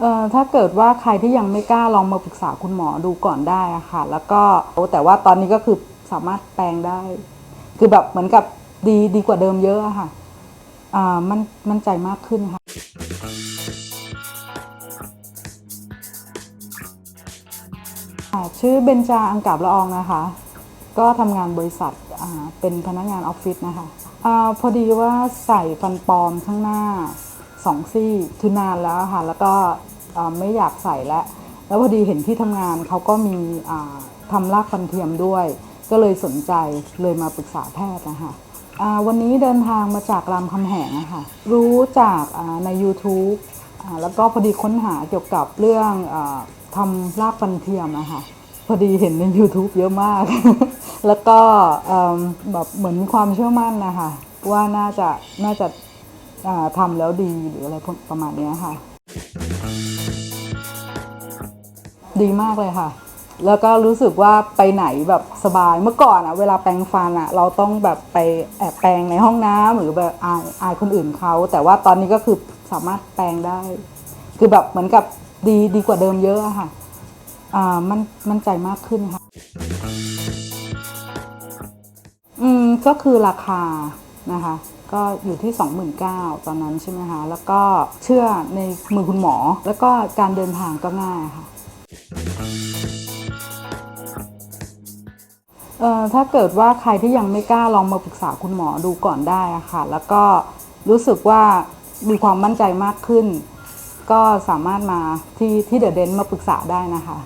เอ่อถ้าเกิดว่าใครที่ยังไม่กล้าลองมาปรึกษาคุณหมอดูก่อนได้อะค่ะ แล้วก็แต่ว่าตอนนี้ก็คือสามารถแปลงได้ คือแบบเหมือนกับดีดีกว่าเดิมเยอะอะค่ะอ่ามันมั่นใจมากขึ้นค่ะชื่อเบญจาอังกาบละอองนะคะ ก็ทำงานบริษัทเป็นพนักงานออฟฟิศนะคะอพอดีว่าใส่ฟันปลอมข้างหน้า สองซี่คือนานแล้วค่ะ แล้วก็ไม่อยากใส่แล้ว แล้วพอดีเห็นที่ทำงานเขาก็มีทำรากฟันเทียมด้วย ก็เลยสนใจเลยมาปรึกษาแพทย์นะคะวันนี้เดินทางมาจากรามคำแหงนะคะรู้จากาใน YouTube แล้วก็พอดีค้นหาเกี่ยวกับเรื่องอทำรากฟันเทียมนะคะพอดีเห็นใน YouTube เยอะมาก แล้วก็แบบเหมือนความเชื่อมั่นนะคะว่าน่าจะน่าจะ ทำแล้วดีหรืออะไรประมาณนี้ค่ะ ดีมากเลยค่ะ แล้วก็รู้สึกว่าไปไหนแบบสบายเมื่อก่อนอะเวลาแปรงฟันอะเราต้องแบบไปแอบแปรงในห้องน้ำหรือแบบอายอายคนอื่นเขาแต่ว่าตอนนี้ก็คือสามารถแปรงได้ คือแบบเหมือนกับดีดีกว่าเดิมเยอะอะค่ะอ่ามันมั่นใจมากขึ้นค่ะอืมก็คือราคา นะคะ ก็อยู่ที่ 29,000ตอนนั้นใช่ไหมคะแล้วก็เชื่อในมือคุณหมอ แล้วก็การเดินทางก็ง่ายค่ะเอ่อถ้าเกิดว่าใครที่ยังไม่กล้าลองมาปรึกษาคุณหมอดูก่อนได้อะค่ะ แล้วก็รู้สึกว่ามีความมั่นใจมากขึ้น ก็สามารถมาที่ที่เดอะเดนมาปรึกษาได้นะคะ